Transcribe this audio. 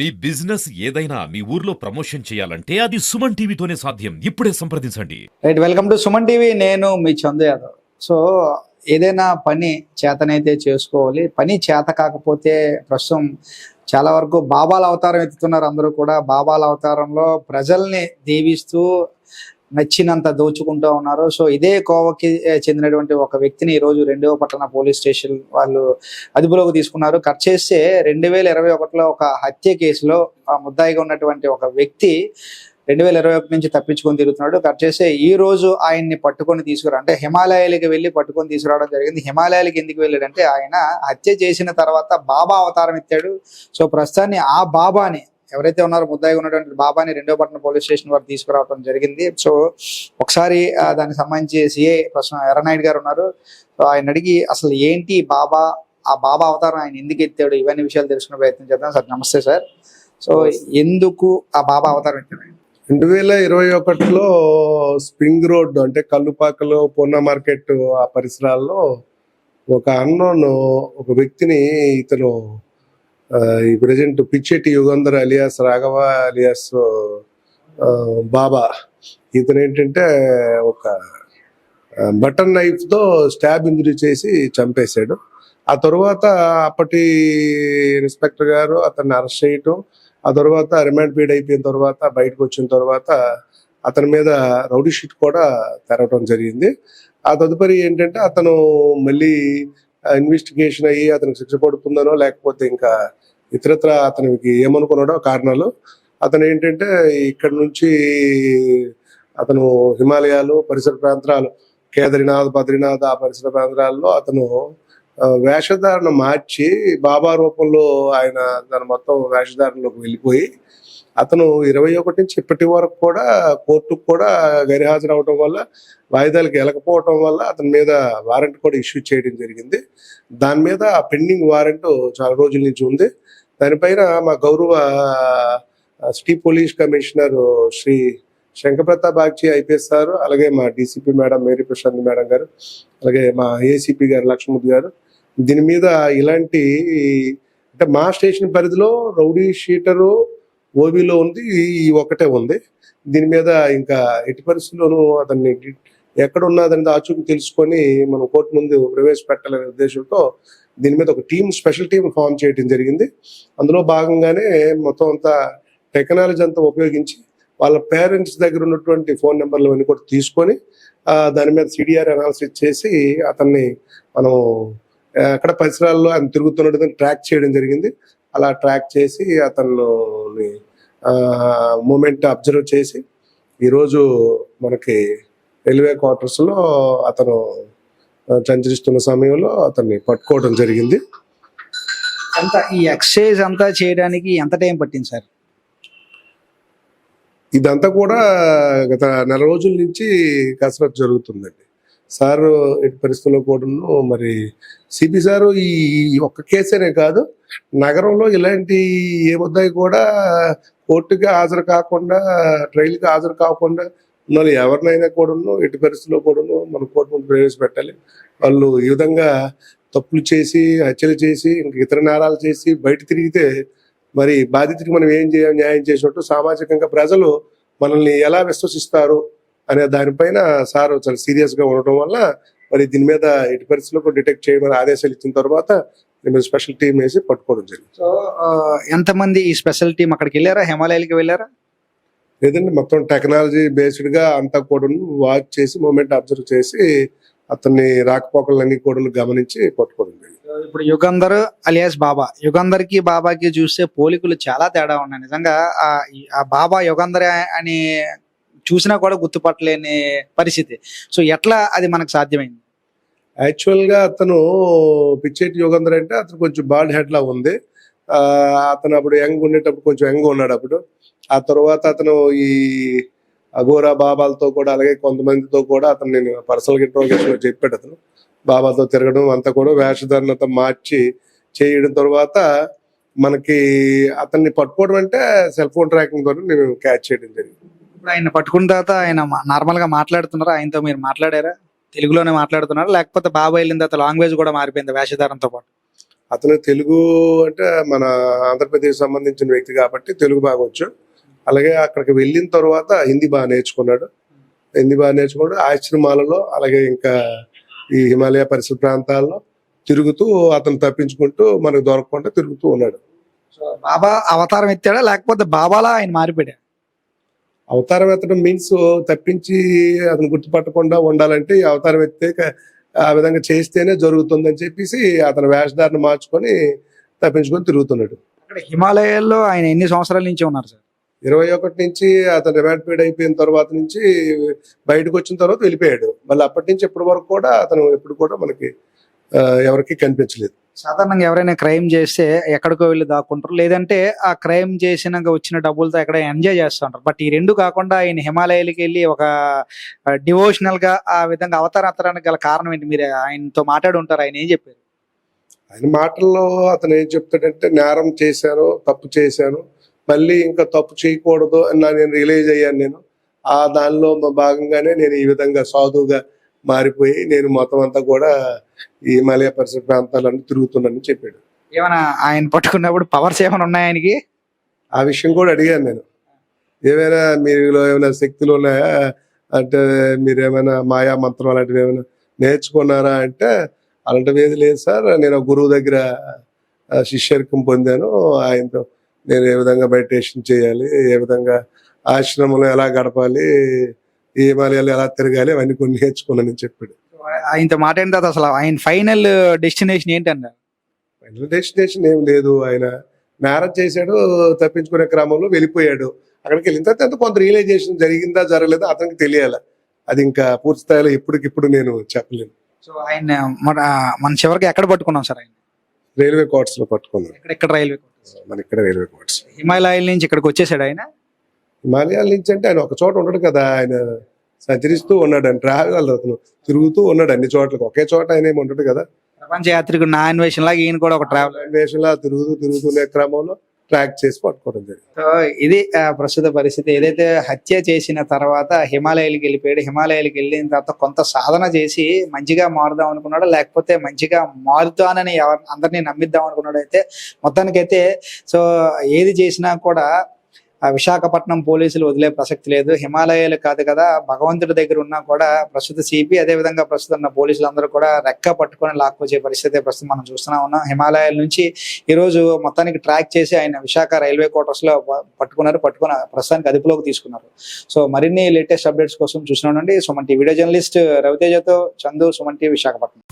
మీ business ఏదైనా మీ ఊర్లో promotion చేయాలంటే అది సుమన్ టీవీతోనే సాధ్యం. ఇప్పుడే సంప్రదించండి. Right welcome to Suman TV. నేను మీ చందు యాదవ్. సో ఏదైనా పని చేతనైతే చేసుకోవాలి. పని చేత కాకపోతే ప్రస్తుతం చాలా వరకు బాబాల అవతారం ఎత్తుతున్నారు అందరూ కూడా. బాబాల అవతారంలో ప్రజల్ని దీవిస్తూ నచ్చినంత దోచుకుంటూ ఉన్నారు. సో ఇదే కోవకి చెందినటువంటి ఒక వ్యక్తిని ఈ రోజు రెండవ పట్టణ పోలీస్ స్టేషన్ వాళ్ళు అదుపులోకి తీసుకున్నారు. కట్ చేస్తే రెండు వేల ఇరవై ఒకటిలో ఒక హత్య కేసులో ముద్దాయిగా ఉన్నటువంటి ఒక వ్యక్తి రెండు వేల ఇరవై ఒకటి నుంచి తప్పించుకొని తిరుగుతున్నాడు. కట్ చేస్తే ఈ రోజు ఆయన్ని పట్టుకొని తీసుకురా అంటే హిమాలయాలకి వెళ్ళి పట్టుకొని తీసుకురావడం జరిగింది. హిమాలయాలకి ఎందుకు వెళ్ళాడంటే ఆయన హత్య చేసిన తర్వాత బాబా అవతారం ఎత్తాడు. సో ప్రస్తుతాన్ని ఆ బాబాని ఎవరైతే ఉన్నారో ముద్దాయిగా ఉన్నటువంటి బాబాని రెండో పట్టణ పోలీస్ స్టేషన్ వారు తీసుకురావడం జరిగింది. సో ఒకసారి దానికి సంబంధించి సిఏ ప్రశ్న ఎర్రనాయుడు గారు ఉన్నారు. ఆయన అడిగి అసలు ఏంటి బాబా? ఆ బాబా అవతారం ఆయన ఎందుకు ఎత్తాడు? ఇవన్నీ విషయాలు తెలుసుకునే ప్రయత్నం చేద్దాం సార్. నమస్తే సార్. సో ఎందుకు ఆ బాబా అవతారం ఎత్తాడు? రెండు వేల ఇరవై ఒకటిలో స్ప్రింగ్ రోడ్ అంటే కల్లుపాకలో పూర్ణ మార్కెట్ ఆ పరిసరాల్లో ఒక అన్నోన్ ఒక వ్యక్తిని ఇతను ఈ present Pichetti Yugandhar alias Raghava alias Baba. ఇతను ఏంటంటే ఒక బటన్ నైఫ్తో స్టాబ్ ఇంజరీ చేసి చంపేశాడు. ఆ తర్వాత అప్పటి ఇన్స్పెక్టర్ గారు అతన్ని అరెస్ట్ చేయటం ఆ తర్వాత రిమాండ్ పీడ్ అయిపోయిన తర్వాత బయటకు వచ్చిన తర్వాత అతని మీద రౌడీ షీట్ కూడా తెరవడం జరిగింది. ఆ తదుపరి ఏంటంటే అతను మళ్ళీ ఇన్వెస్టిగేషన్ అయ్యి అతనికి శిక్ష పడుతుందనో లేకపోతే ఇంకా ఇతరత్ర అతనికి ఏమనుకున్నాడో కారణాలు. అతను ఏంటంటే ఇక్కడ నుంచి అతను హిమాలయాలు పరిసర ప్రాంతాలు కేదరినాథ్ బద్రీనాథ్ ఆ పరిసర ప్రాంతాల్లో అతను వేషధారణ మార్చి బాబా రూపంలో ఆయన దాని మొత్తం వేషధారణలోకి వెళ్ళిపోయి అతను ఇరవై ఒకటి నుంచి ఇప్పటి వరకు కూడా కోర్టుకు కూడా గైర్హాజరు అవడం వల్ల వాయిదాలకు వెళ్ళకపోవటం వల్ల అతని మీద వారెంట్ కూడా ఇష్యూ చేయడం జరిగింది. దాని మీద పెండింగ్ వారెంట్ చాలా రోజుల నుంచి ఉంది. దానిపైన మా గౌరవ city police commissioner Shri Shankarpratap Bagchi IPS sir అలాగే మా DCP madam Mary Prashant madam గారు అలాగే మా ఏసీపీ గారు లక్ష్మణ్ గారు దీని మీద ఇలాంటి అంటే మా స్టేషన్ పరిధిలో రౌడీ షీటరు ఓబీలో ఉంది ఈ ఒకటే ఉంది. దీని మీద ఇంకా ఎట్టి పరిస్థితుల్లోనూ అతన్ని ఎక్కడ ఉన్నదని ఆచూకీ తెలుసుకొని మనం కోర్టు ముందు ప్రవేశపెట్టాలనే ఉద్దేశంతో దీని మీద ఒక టీం స్పెషల్ టీం ఫామ్ చేయడం జరిగింది. అందులో భాగంగానే మొత్తం అంతా టెక్నాలజీ అంతా ఉపయోగించి వాళ్ళ పేరెంట్స్ దగ్గర ఉన్నటువంటి ఫోన్ నెంబర్లు అన్ని కూడా తీసుకొని దాని మీద సిడిఆర్ అనాలిసిస్ చేసి అతన్ని మనం అక్కడ పరిసరాల్లో ఆయన తిరుగుతున్నట్టు ట్రాక్ చేయడం జరిగింది. అలా ట్రాక్ చేసి అతను మూమెంట్ అబ్జర్వ్ చేసి ఈరోజు మనకి రైల్వే క్వార్టర్స్లో అతను సంచరిస్తున్న సమయంలో అతన్ని పట్టుకోవడం జరిగింది. అంతా ఈ ఎక్సైజ్ అంతా చేయడానికి ఎంత టైం పట్టింది సార్? ఇదంతా కూడా గత నెల రోజుల నుంచి కసరత్తు జరుగుతుందండి. సారు ఎట్టి పరిస్థితుల్లో కూడాను మరి సిపి సారు ఈ ఒక్క కేసేనే కాదు నగరంలో ఇలాంటి ఏ ముద్దాయి కూడా కోర్టుకి హాజరు కాకుండా ట్రైల్కి హాజరు కాకుండా ఉన్న వాళ్ళు ఎవరినైనా కూడాను ఎట్టి పరిస్థితుల్లో కూడాను మన కోర్టు ముందు ప్రవేశపెట్టాలి. వాళ్ళు ఈ విధంగా తప్పులు చేసి హత్యలు చేసి ఇంక ఇతర నేరాలు చేసి బయట తిరిగితే మరి బాధితుడికి మనం ఏం చేయాలి న్యాయం చేసినట్టు సామాజికంగా ప్రజలు మనల్ని ఎలా విశ్వసిస్తారు అనే దానిపైన సార్ చాలా సీరియస్గా ఉండటం వల్ల మరి దీని మీద ఎట్టి పరిస్థితుల్లో డిటెక్ట్ చేయమని ఆదేశాలు ఇచ్చిన తర్వాత స్పెషల్ టీం వేసి పట్టుకోవడం జరిగింది. సో ఎంతమంది ఈ స్పెషల్ టీం అక్కడికి వెళ్ళారా? హిమాలయాలకి వెళ్ళారా? లేదంటే మొత్తం టెక్నాలజీ బేస్డ్గా అంతా కూడా వాచ్ చేసి మూమెంట్ అబ్జర్వ్ చేసి అతన్ని రాకపోకలన్నీ కూడా గమనించి పట్టుకోవడం ఇప్పుడు యుగంధర్ అలియాస్ బాబా. యుగంధర్కి బాబాకి చూస్తే పోలికలు చాలా తేడా ఉన్నాయి. నిజంగా ఆ బాబా యుగంధర్ అని చూసినా కూడా గుర్తుపట్టలేని పరిస్థితి. సో ఎట్లా అది మనకు సాధ్యమైంది? యాక్చువల్గా అతను పిచ్చేటి యోగంధర్ అంటే అతను కొంచెం బాల్డ్ హెడ్ లా ఉంది. అతను అప్పుడు యంగ్ ఉండేటప్పుడు కొంచెం యంగ్ ఉన్నాడు అప్పుడు. ఆ తర్వాత అతను ఈ అఘోరా బాబాలతో కూడా అలాగే కొంతమందితో కూడా అతను నేను పర్సనల్ ఇంట్రోగేషన్ చెప్పాడు అతను. బాబాతో తిరగడం అంతా కూడా వేషధారణత మార్చి చేయడం తర్వాత మనకి అతన్ని పట్టుకోవడం అంటే సెల్ ఫోన్ ట్రాకింగ్ ద్వారా నేను క్యాచ్ చేయడం జరిగింది. ఇప్పుడు ఆయన పట్టుకున్న తర్వాత ఆయన నార్మల్గా మాట్లాడుతున్నారా? ఆయనతో మీరు మాట్లాడారా? తెలుగులోనే మాట్లాడుతున్నారా? లేకపోతే బాబా వెళ్ళిన తర్వాత లాంగ్వేజ్ కూడా మారిపోయింది వేషధారంతో పాటు? అతను తెలుగు అంటే మన ఆంధ్రప్రదేశ్ సంబంధించిన వ్యక్తి కాబట్టి తెలుగు బాగా వచ్చు. అలాగే అక్కడికి వెళ్ళిన తర్వాత హిందీ బాగా నేర్చుకున్నాడు. హిందీ బాగా నేర్చుకున్నాడు. ఆశ్రమాలలో అలాగే ఇంకా ఈ హిమాలయ పరిసర ప్రాంతాల్లో తిరుగుతూ అతను తప్పించుకుంటూ మనకు దొరకకుండా తిరుగుతూ ఉన్నాడు. బాబా అవతారం ఎత్తాడా? లేకపోతే బాబాలా ఆయన మారిపోయా అవతారం ఎత్తడం మీన్స్ తప్పించి అతను గుర్తుపట్టకుండా ఉండాలంటే అవతారం ఎత్తే ఆ విధంగా చేస్తేనే జరుగుతుందని చెప్పేసి అతని వేషధారణ మార్చుకొని తప్పించుకొని తిరుగుతున్నాడు. అక్కడ హిమాలయాల్లో ఆయన ఎన్ని సంవత్సరాల నుంచి ఉన్నారు సార్? ఇరవై ఒకటి నుంచి అతను రిమాండ్ పీరియడ్ అయిపోయిన తర్వాత నుంచి బయటకు వచ్చిన తర్వాత వెళ్ళిపోయాడు. మళ్ళీ అప్పటి నుంచి ఇప్పటి వరకు కూడా అతను ఎప్పుడు కూడా మనకి ఎవరికి కనిపించలేదు. సాధారణంగా ఎవరైనా క్రైమ్ చేస్తే ఎక్కడికో వెళ్ళి దాక్కుంటారు. లేదంటే ఆ క్రైమ్ చేసినాక వచ్చిన డబ్బులతో ఎక్కడ ఎంజాయ్ చేస్తుంటారు. బట్ ఈ రెండు కాకుండా ఆయన హిమాలయాలకి వెళ్ళి ఒక డివోషనల్గా ఆ విధంగా అవతారత్తడానికి గల కారణం ఏంటి? మీరు ఆయనతో మాట్లాడి ఉంటారు. ఆయన ఏం చెప్పారు? ఆయన మాటల్లో అతను ఏం చెప్తాడంటే నేరం చేశాను తప్పు చేశాను. మళ్ళీ ఇంకా తప్పు చేయకూడదు అని నేను రియలైజ్ అయ్యాను నేను. ఆ దానిలో భాగంగానే నేను ఈ విధంగా సాధువుగా మారిపోయి నేను మొత్తం అంతా కూడా ఈ హిమాలయ పరిసర ప్రాంతాలన్నీ తిరుగుతున్నానని చెప్పాడు. ఏమైనా ఆయన పట్టుకున్నప్పుడు పవర్స్ ఏమైనా ఉన్నాయి ఆయనకి? ఆ విషయం కూడా అడిగాను నేను. ఏమైనా మీలో ఏమైనా శక్తులు ఉన్నాయా? అంటే మీరు ఏమైనా మాయా మంత్రం అలాంటివి ఏమైనా నేర్చుకున్నారా అంటే అలాంటివి ఏది లేదు సార్. నేను గురువు దగ్గర శిష్యరికం పొందాను. ఆయనతో నేను ఏ విధంగా మెడిటేషన్ చేయాలి? ఏ విధంగా ఆశ్రమంలో ఎలా గడపాలి? ఈ హిమాలయాలు ఎలా తిరగాలి అవన్నీ కొన్ని నేర్చుకున్నానని చెప్పాడు. ఆయనతో మాట్లాడిన తర్వాత అసలు? ఆయన ఫైనల్ డెస్టినేషన్ ఏంటన్నారు? ఫైనల్ డెస్టినేషన్ ఏం లేదు. ఆయన మ్యారేజ్ చేశాడు తప్పించుకునే క్రమంలో వెళ్ళిపోయాడు. అక్కడికి వెళ్ళిన తర్వాత కొంత రియలైజేషన్ జరిగిందా జరగలేదా అతనికి తెలియాలి. అది ఇంకా పూర్తి స్థాయిలో ఇప్పటికిప్పుడు నేను చెప్పలేను. సో ఆయన మన మన చివరికి ఎక్కడ పట్టుకున్నాం సార్ ఆయన? రైల్వే కోర్ట్స్లో పట్టుకున్నాను ఇక్కడ ఇక్కడ రైల్వే మన ఇక్కడ రైల్వే కోర్ట్స్ హిమాలయాల నుంచి ఇక్కడికి వచ్చేసాడు ఆయన. హిమాలయాల నుంచి అంటే ఆయన ఒక చోట ఉండడు కదా. ఆయన సంచరిస్తూ ఉన్నాడు. ఆయన ట్రావెల్ అతను తిరుగుతూ ఉన్నాడు అన్ని చోట్లకి. ఒకే చోట ఆయన ఏమి ఉండడు కదా. ప్రపంచ యాత్రికుడు నా అన్వేషణ లాగా ఈయన కూడా ఒక ట్రావెల్ దేశంలో తిరుగుతూ తిరుగుతున్న క్రమంలో ట్రాక్ చేసి పట్టుకోవడం జరిగింది. ఇది ప్రస్తుత పరిస్థితి. ఏదైతే హత్య చేసిన తర్వాత హిమాలయాలకు వెళ్ళిపోయాడు. హిమాలయాలకు వెళ్ళిన తర్వాత కొంత సాధన చేసి మంచిగా మారుదాం అనుకున్నాడు? లేకపోతే మంచిగా మారుతానని ఎవరు అందరినీ నమ్మిద్దాం అనుకున్నాడు అయితే మొత్తానికైతే సో ఏది చేసినా కూడా విశాఖపట్నం పోలీసులు వదిలే ప్రసక్తి లేదు. హిమాలయాలు కాదు కదా భగవంతుడి దగ్గర ఉన్నా కూడా ప్రస్తుత సిపి అదే విధంగా ప్రస్తుతం ఉన్న పోలీసులు అందరూ కూడా రెక్క పట్టుకొని లాక్కొచ్చే పరిస్థితి ప్రస్తుతం మనం చూస్తున్నా ఉన్నాం. హిమాలయాల నుంచి ఈ రోజు మొత్తానికి ట్రాక్ చేసి ఆయన విశాఖ రైల్వే క్వార్టర్స్లో పట్టుకున్నారు పట్టుకున్న ప్రస్తుతానికి అదుపులోకి తీసుకున్నారు. సో మరిన్ని లేటెస్ట్ అప్డేట్స్ కోసం చూసినా సుమంటి సుమన్ వీడియో జర్నలిస్ట్ రవితేజతో చందు సుమంటి విశాఖపట్నం.